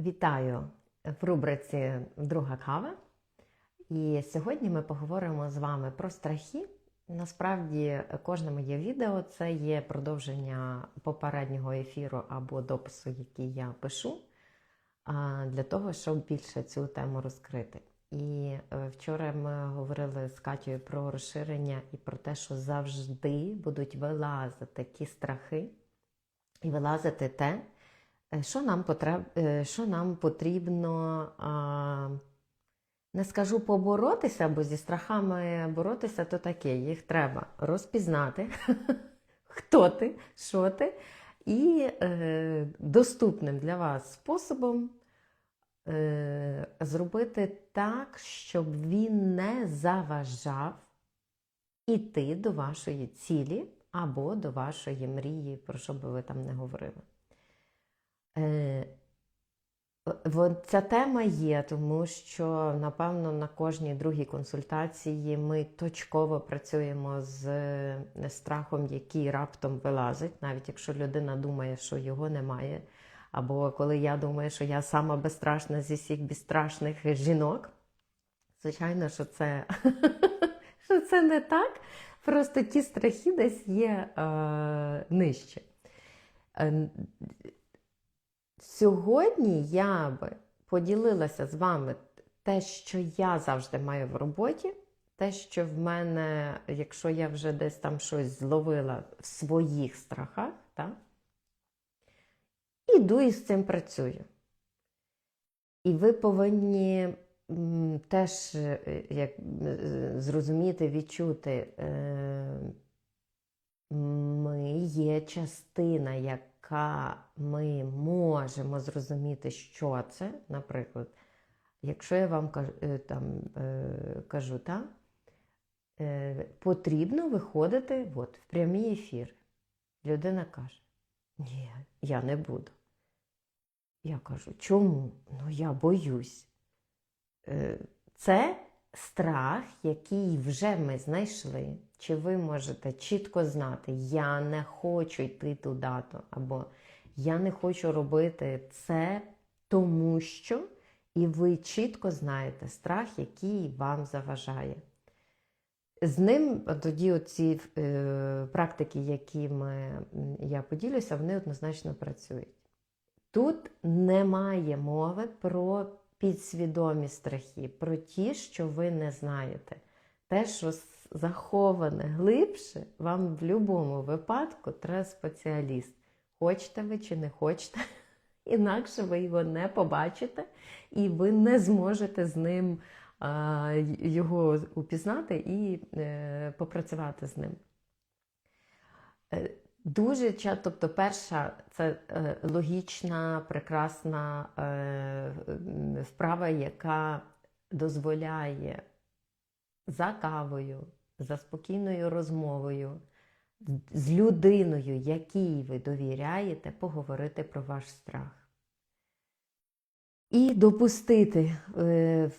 Вітаю в рубриці Друга кава. І сьогодні ми поговоримо з вами про страхи. Насправді, кожне моє відео це є продовження попереднього ефіру або допису, який я пишу, для того, щоб більше цю тему розкрити. І е, вчора ми говорили з Катєю про розширення і про те, що завжди будуть вилазити ті страхи і вилазити те, що нам, потреб... е, що нам потрібно, не скажу поборотися, бо зі страхами боротися то таке, їх треба розпізнати, хто ти, що ти, і е, доступним для вас способом е, зробити так, щоб він не заважав іти до вашої цілі або до вашої мрії, про що би ви там не говорили. Е, Ця тема є, тому що, напевно, на кожній другій консультації ми точково працюємо з е, страхом, який раптом вилазить, навіть якщо людина думає, що його немає. Або коли я думаю, що я сама безстрашна зі всіх безстрашних жінок. Звичайно, що це, що це не так. Просто ті страхи десь є е, нижче. Сьогодні я би поділилася з вами те, що я завжди маю в роботі, те, що в мене, якщо я вже десь там щось зловила в своїх страхах, так? іду і з цим працюю. І ви повинні теж е, як, е, зрозуміти, відчути, е, ми є частина, яка ми можемо зрозуміти, що це. Наприклад, якщо я вам е, там, е, кажу та, е, потрібно виходити от, в прямі ефіри. Людина каже: Ні, я не буду. Я кажу, чому? Ну, я боюсь. Це страх, який вже ми знайшли. Чи ви можете чітко знати, я не хочу йти туди, або я не хочу робити це, тому що, і ви чітко знаєте страх, який вам заважає. З ним тоді оці е, практики, якими я поділюся, вони однозначно працюють. Тут немає мови про підсвідомі страхи, про ті, що ви не знаєте. Те, що заховане глибше, вам в будь-якому випадку треба спеціаліст. Хочете ви чи не хочете, інакше ви його не побачите і ви не зможете з ним а, його упізнати і е, попрацювати з ним. Е, Дуже часто, тобто, перша це е, логічна, прекрасна е, вправа, яка дозволяє за кавою, за спокійною розмовою з людиною, якій ви довіряєте, поговорити про ваш страх. І допустити е,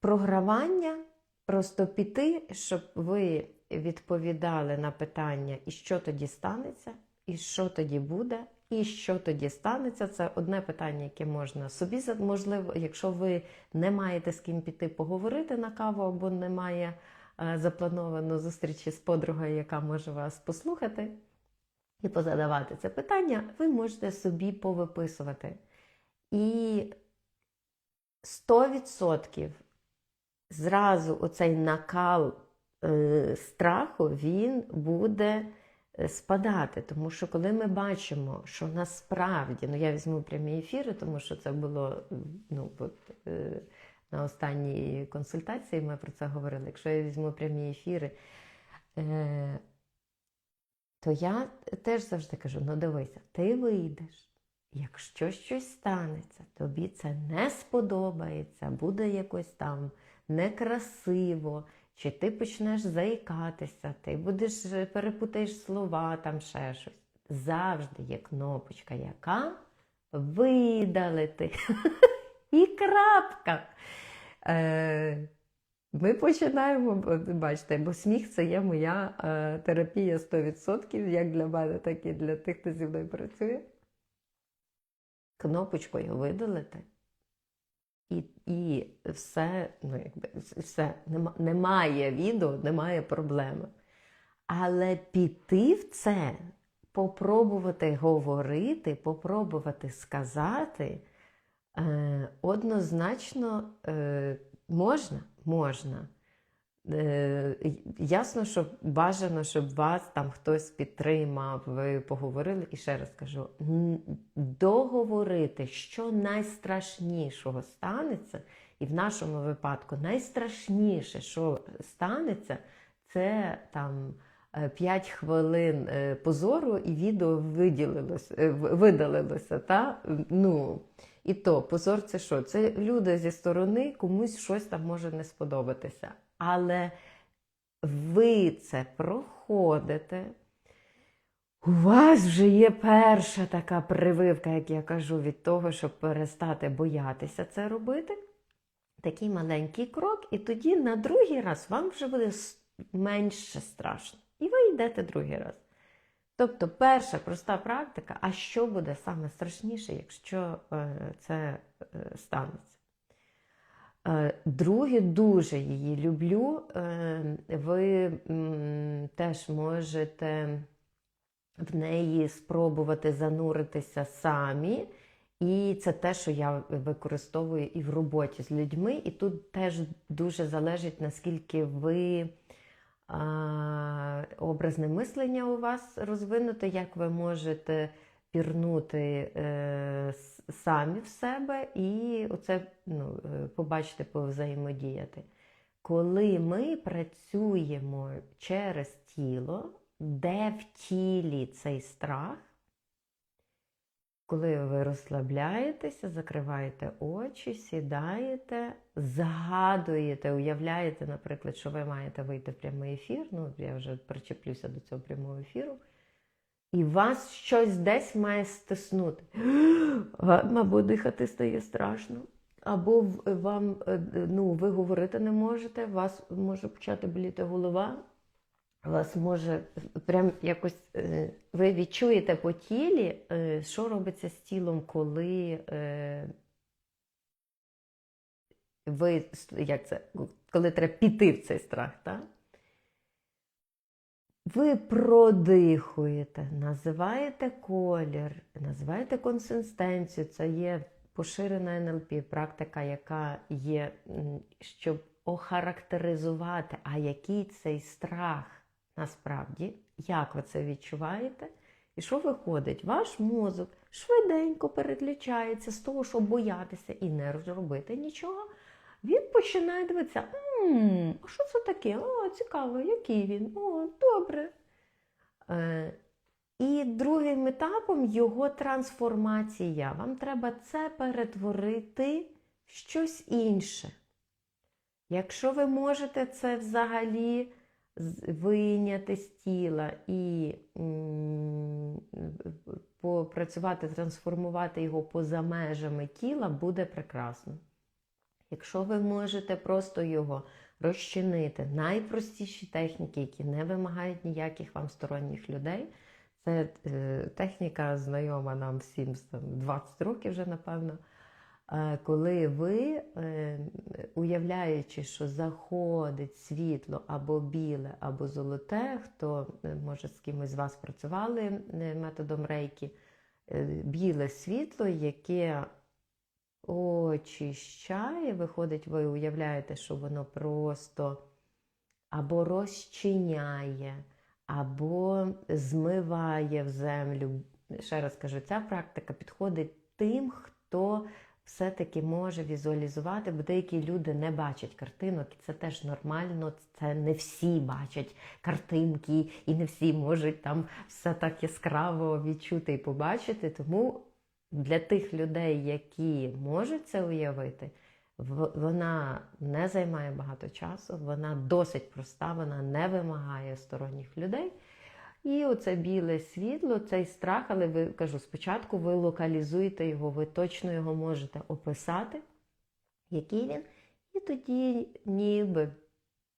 програвання, просто піти, щоб ви відповідали на питання, і що тоді станеться, і що тоді буде, і що тоді станеться. Це одне питання, яке можна собі можливо, якщо ви не маєте з ким піти поговорити на каву, або немає е, заплановано зустрічі з подругою, яка може вас послухати і позадавати це питання, ви можете собі повиписувати. І 100% зразу оцей накал е, страху він буде е, спадати. Тому що коли ми бачимо, що насправді, ну я візьму прямі ефіри, тому що це було ну, от, на останній консультації ми про це говорили. Якщо я візьму прямі ефіри, е, то я теж завжди кажу: ну дивися, ти вийдеш. Якщо щось станеться, тобі це не сподобається, буде якось там некрасиво, чи ти почнеш заїкатися, ти будеш е, перепутаєш слова, там ще щось. Завжди є кнопочка, яка видалити. І крапка. Е, ми починаємо, бачите, бо сміх це є моя е, терапія 100%, як для мене, так і для тих, хто зі мною працює. Кнопочкою видалити і, і все, ну, якби, все, нема, немає відео, немає проблеми. Але піти в це, попробувати говорити, попробувати сказати, е, однозначно е, можна, можна. Е, ясно, що бажано, щоб вас там хтось підтримав, ви поговорили. І ще раз кажу: договорити, що найстрашнішого станеться, і в нашому випадку найстрашніше, що станеться, це там 5 хвилин позору, і відео виділилося, видалилося. Та? Ну, і то, позор це що? Це люди зі сторони, комусь щось там може не сподобатися. Але ви це проходите. У вас вже є перша така прививка, як я кажу, від того, щоб перестати боятися це робити. Такий маленький крок, і тоді на другий раз вам вже буде менше страшно. І ви йдете другий раз. Тобто, перша проста практика, а що буде саме страшніше, якщо е, це е, станеться? Е, Друге, дуже її люблю. Ви теж можете в неї спробувати зануритися самі. І це те, що я використовую і в роботі з людьми. І тут теж дуже залежить, наскільки ви образне мислення у вас розвинуте, як ви можете пірнути е, самі в себе і оце ну, е, побачити, повзаємодіяти. Коли ми працюємо через тіло, де в тілі цей страх, коли ви розслабляєтеся, закриваєте очі, сідаєте, згадуєте, уявляєте, наприклад, що ви маєте вийти в прямий ефір, ну, я вже причеплюся до цього прямого ефіру, і вас щось десь має стиснути. Або дихати стає страшно. Або вам, е, ну, ви говорити не можете, вас може почати боліти голова, вас може прям якось е, ви відчуєте по тілі, е, що робиться з тілом, коли е, ви як це, коли треба піти в цей страх, так? Ви продихуєте, називаєте колір, називаєте консистенцію. Це є поширена НЛП, практика, яка є, щоб охарактеризувати, а який цей страх насправді, як ви це відчуваєте, і що виходить? Ваш мозок швиденько переключається з того, щоб боятися і не робити нічого. Він починає дивитися, «М, а що це таке? О, цікаво, який він? О, добре. Е, і другим етапом його трансформація. Вам треба це перетворити в щось інше. Якщо ви можете це взагалі вийняти з тіла і попрацювати, трансформувати його поза межами тіла, буде прекрасно. Якщо ви можете просто його розчинити, найпростіші техніки, які не вимагають ніяких вам сторонніх людей, це е, техніка знайома нам всім з 20 років вже, напевно. Коли ви, е, уявляючи, що заходить світло або біле, або золоте, хто е, може з кимось з вас працювали е, методом рейки, біле світло, яке очищає, виходить, ви уявляєте, що воно просто або розчиняє, або змиває в землю. Ще раз кажу, ця практика підходить тим, хто все-таки може візуалізувати, бо деякі люди не бачать картинок, і це теж нормально. Це не всі бачать картинки, і не всі можуть там все так яскраво відчути і побачити. Тому для тих людей, які можуть це уявити, вона не займає багато часу, вона досить проста, вона не вимагає сторонніх людей. І оце біле світло, цей страх, але ви кажу, спочатку ви локалізуєте його, ви точно його можете описати, який він, і тоді ніби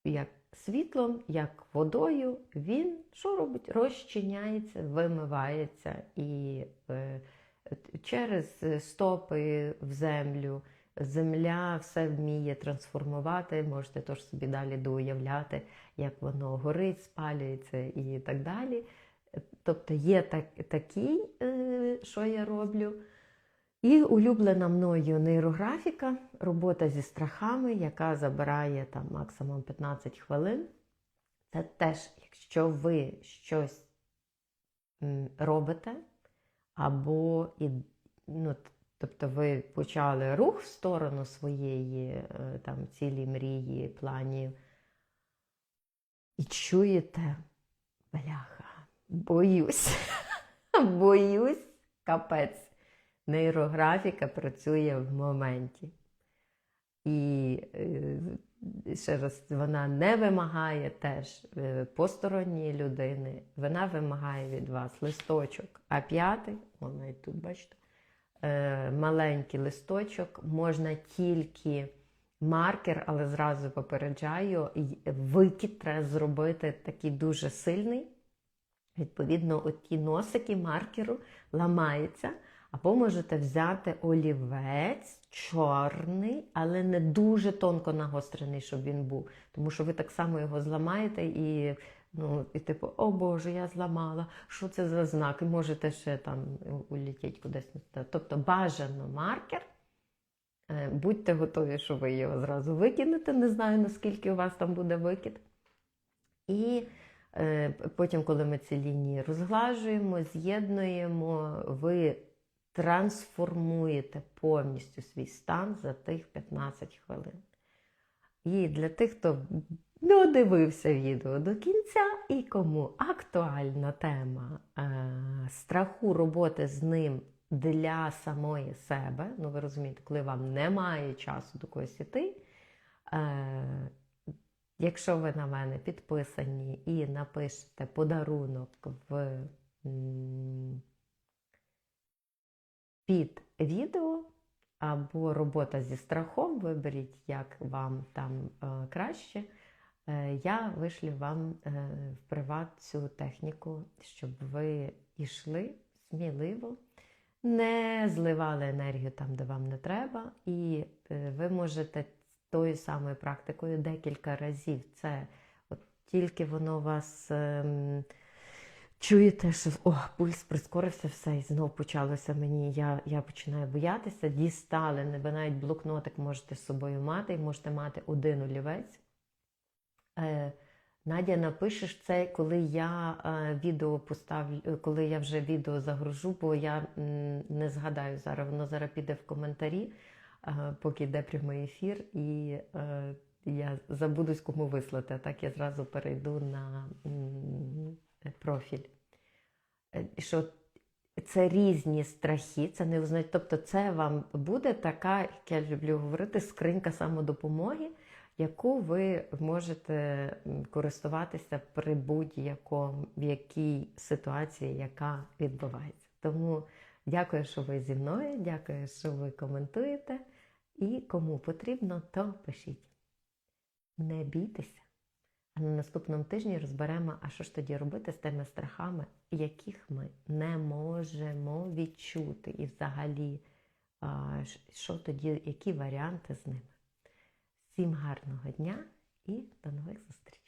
як світлом, як водою, він що робить? Розчиняється, вимивається і е, через стопи в землю Земля все вміє трансформувати, можете тож собі далі доуявляти, як воно горить, спалюється і так далі. Тобто є так, такі, е, що я роблю. І улюблена мною нейрографіка, робота зі страхами, яка забирає там максимум 15 хвилин. Це теж, якщо ви щось робите, або і, ну, тобто ви почали рух в сторону своєї е, там, цілі, мрії, планів, і чуєте, бляха, боюсь, боюсь, капець. Нейрографіка працює в моменті. І е, ще раз, вона не вимагає теж е, посторонньої людини, вона вимагає від вас листочок А5, вон навіть тут бачите, маленький листочок, можна тільки маркер, але зразу попереджаю, викид треба зробити такий дуже сильний. Відповідно, оті носики маркеру ламаються. Або можете взяти олівець чорний, але не дуже тонко нагострений, щоб він був. Тому що ви так само його зламаєте і, ну, і типу, о Боже, я зламала, що це за знак? І можете ще там улетіти кудись. Тобто бажано маркер. Е, Будьте готові, що ви його зразу викинете. Не знаю, наскільки у вас там буде викид. І е, потім, коли ми ці лінії розглажуємо, з'єднуємо, ви трансформуєте повністю свій стан за тих 15 хвилин. І для тих, хто додивився відео до кінця, і кому актуальна тема е, страху роботи з ним для самої себе, ну ви розумієте, коли вам немає часу до когось іти. Е, Якщо ви на мене підписані і напишете подарунок в, під відео або робота зі страхом, виберіть, як вам там е, краще, е, я вишлю вам е, в приват цю техніку, щоб ви йшли сміливо, не зливали енергію там, де вам не треба, і ви можете тою самою практикою декілька разів. Це от тільки воно вас ем, чуєте, що о, пульс прискорився, все, і знов почалося мені. Я, я починаю боятися. Дістали, не навіть блокнотик можете з собою мати, і можете мати один олівець. Е, Надя, напишеш це, коли я е, відео поставлю, е, коли я вже відео загружу, бо я не згадаю зараз, воно зараз піде в коментарі, поки йде прямий ефір, і я забудусь кому вислати, а так я зразу перейду на профіль. Е, Що це різні страхи, це не означає, тобто це вам буде така, як я люблю говорити, скринька самодопомоги, яку ви можете користуватися при будь-якому в якій ситуації, яка відбувається. Тому дякую, що ви зі мною, дякую, що ви коментуєте. І кому потрібно, то пишіть. Не бійтеся. На наступному тижні розберемо, а що ж тоді робити з тими страхами, яких ми не можемо відчути, і взагалі, що тоді, які варіанти з ними. Всім гарного дня і до нових зустрічей!